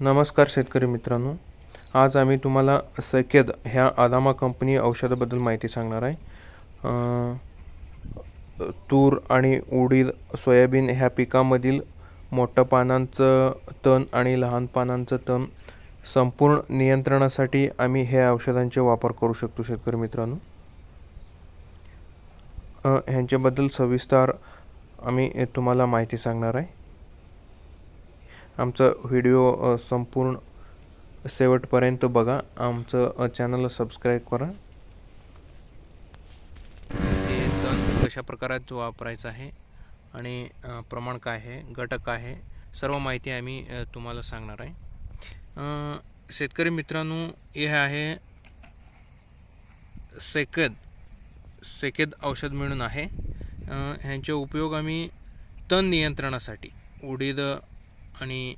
नमस्कार शेतकरी मित्रांनो. आज आम्ही तुम्हाला सैकेद ह्या आदामा कंपनी औषधाबद्दल माहिती सांगणार आहे. तूर आणि उडीद सोयाबीन ह्या पिकामधील मोठ्या पानांचं तण आणि लहान पानांचं तण संपूर्ण नियंत्रणासाठी आम्ही ह्या औषधांचे वापर करू शकतो शेतकरी मित्रांनो. ह्यांच्याबद्दल सविस्तर आम्ही तुम्हाला माहिती सांगणार आहे. आमचा व्हिडिओ संपूर्ण शेवटपर्यंत बघा. आमचं चॅनल चॅनलला सबस्क्राईब करा. हे तण कशा प्रकारात वापरायचं आहे आणि प्रमाण काय आहे घटक काय आहे सर्व माहिती आम्ही तुम्हाला सांगणार आहे. शेतकरी मित्रांनो हे आहे सेकद सेकेद औषध मिळून आहे. ह्यांचे उपयोग आम्ही तण नियंत्रणासाठी उडीद आणि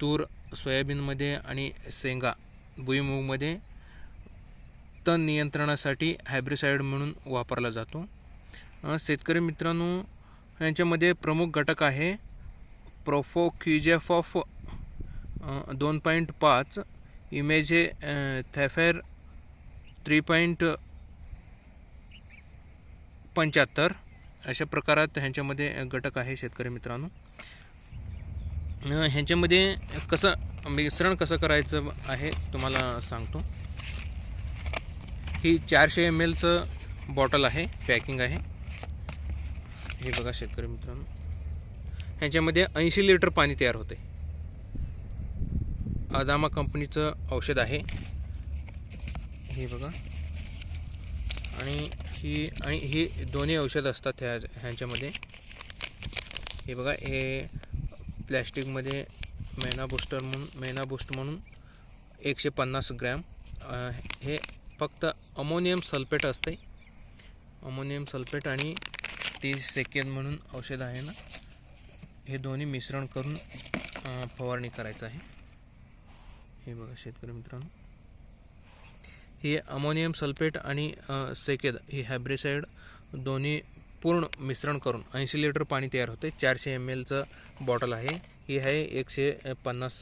तूर सोयाबीनमध्ये आणि शेंगा भुईमूगमध्ये तण नियंत्रणासाठी हायब्रिसाईड म्हणून वापरला जातो. शेतकरी मित्रांनो यांच्यामध्ये प्रमुख घटक आहे प्रोफोक्युजेफॉफ दोन पॉईंट पाच इमेजे थॅफेर थ्री पॉईंट पंच्याहत्तर अशा प्रकारात ह्यांच्यामध्ये घटक आहे शेतकरी मित्रांनो. ह्यांच्यामध्ये कसं मिश्रण कसं करायचं आहे तुम्हाला सांगतो. ही चारशे एम एलचं बॉटल आहे पॅकिंग आहे. हे बघा शेतकरी मित्रांनो. ह्याच्यामध्ये ऐंशी लिटर पाणी तयार होते अदामा कंपनीचं औषध आहे. हे बघा. आणि ही आणि ही दोन्ही औषध असतात ह्या ह्यांच्यामध्ये. हे बघा हे प्लॅस्टिकमध्ये मेना बूस्टर म्हणून मेना बूस्ट म्हणून एकशे पन्नास ग्रॅम. हे फक्त अमोनियम सल्फेट असते. अमोनियम सल्फेट आणि तीस सेकंद म्हणून औषध आहे ना हे दोन्ही मिश्रण करून फवारणी करायचं आहे. हे बघा शेतकरी मित्रांनो. हे अमोनियम सल्फेट आणि सेकेद ही हॅब्रिसाईड दोन्ही पूर्ण मिश्रण करून ऐंशी लिटर पाणी तयार होते. चारशे एम एलचं बॉटल आहे. ही आहे एकशे पन्नास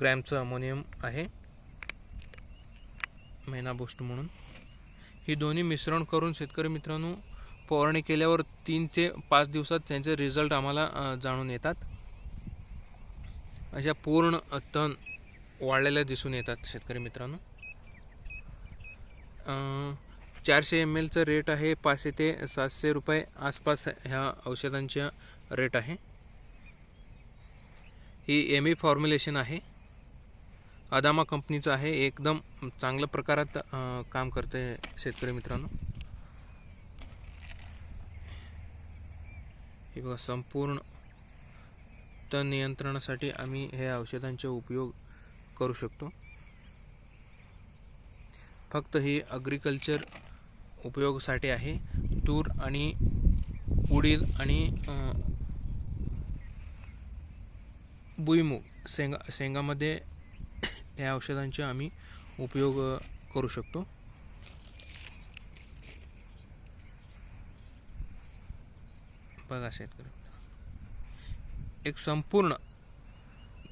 ग्रॅमचं अमोनियम आहे. मेना बूस्ट म्हणून. ही दोन्ही मिश्रण करून शेतकरी मित्रांनो फवारणी केल्यावर तीन ते पाच दिवसात त्यांचे रिझल्ट आम्हाला जाणून येतात. अशा पूर्ण तण वाढलेल्या दिसून येतात शेतकरी मित्रांनो. चारशे एम एलचं रेट आहे पाचशे ते सातशे रुपये आसपास ह्या औषधांच्या रेट आहे. ही एम ई फॉर्म्युलेशन आहे. अदामा कंपनीचं आहे एकदम चांगल्या प्रकारात काम करते शेतकरी मित्रांनो. हे बघा संपूर्ण तण नियंत्रणासाठी आम्ही हे औषधांचा उपयोग करू शकतो. फक्त ही अग्रिकल्चर उपयोगासाठी आहे. तूर आणि उडीद आणि भुईमूग. शेंगा शेंगामध्ये या औषधांचे आम्ही उपयोग करू शकतो. बघा शेतकरी एक संपूर्ण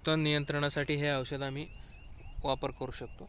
तण नियंत्रणासाठी हे औषध आम्ही वापर करू शकतो.